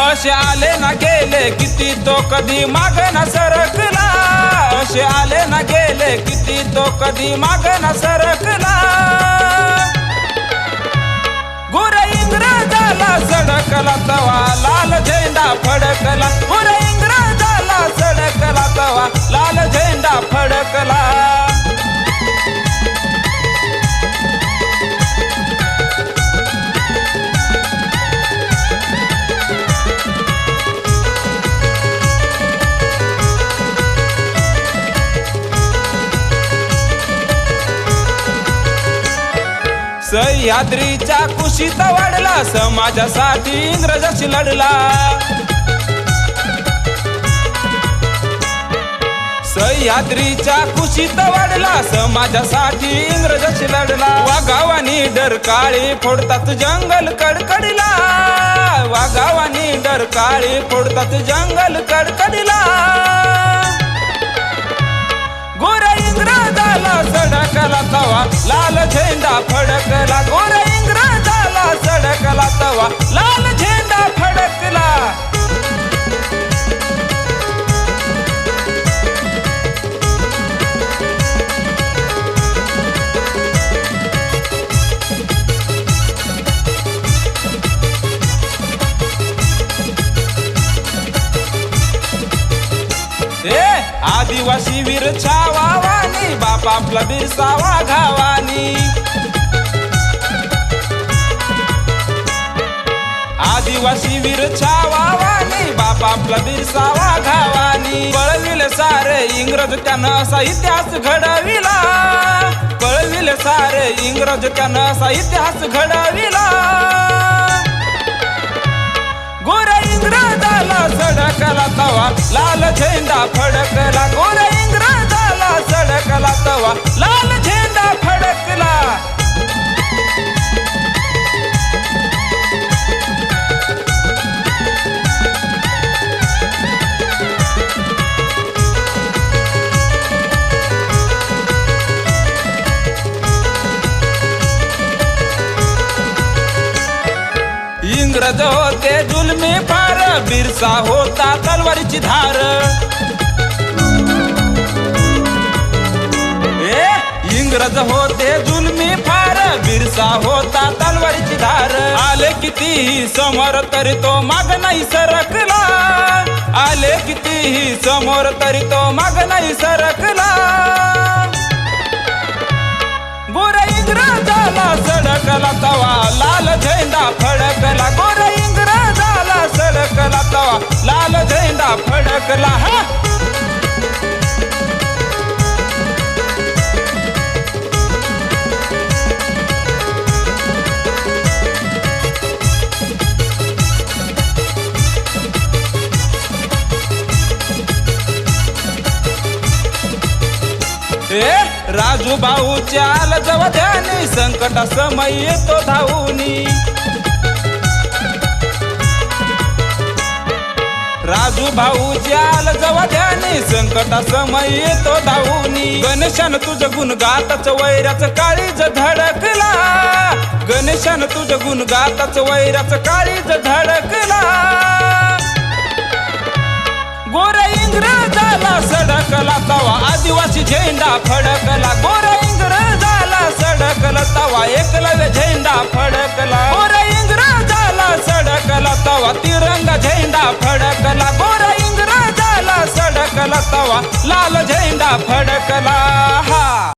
असे आले ना गेले किती तो कधी माग ना सरकला. असे आले ना गेले किती तो कधी माग ना सरकला. गुर इंग्रजाला सडकला तवा लाल झेंडा फडकला. गुर सह्याद्रीच्या कुशीत वाढला समाजासाठी इंग्रजाशी लढला. सह्याद्रीच्या कुशीत वाढला समाजासाठी इंग्रजाशी लढला. वाघावानी डर काळी फोडतात जंगल कडकडीला. वाघावानी डर काळी फोडतात जंगल कडकडीला. झेंडा फडकला गोर इंग्रजाला सडकला तवा. लाल झेंडा फडकला. ए आदिवासी वीर छावा छावावानी बाप आपला दिसावा घावानी आदिवासी वीर छावानी बाप आपला दिसावा घावानी पळविले सारे इंग्रज त्यानं असा इतिहास घडविला. पळविले सारे इंग्रज त्यानं असा इतिहास घडविला. गोर इंग्रजाला सडकला तवा लाल झेंडा फडकला. इंग्रज होते जुलमी फार बिरसा होता तलवारीची धार. ए इंग्रज होते जुलमी फार बिरसा होता तलवारीची धार. आले किती समोर तरी तो माग नाही सरकला. आले कितीही समोर तरी तो माग नाही सरकला. गोर इंग्रजाला सडकला तवा लाल झेंडा फडकला. गोर फडकला तवा लाल झेंडा फडकला हा? ए राजू भाऊ चाल जवा ध्यानी संकटा समय येतो धावूनी. भाऊ चाल जवा ध्याने संकटा समय येतो धावूनी. गणेशान तुझं गुण गाताच वैराच काळीज धडकला. गणेशान तुझ गुण गाताच वैराच काळीज धडकला. गोर इंग्रजाला सडकला तवा आदिवासी झेंडा फडकला. गोर इंग्रजाला सडकला तवा एकलव्य झेंडा फडकला. गोर इंग्रजाला सडकला तवा तिरंगा झेंडा फडकला. गोर फडकला तवा. लाल झेंडा फडकला हा.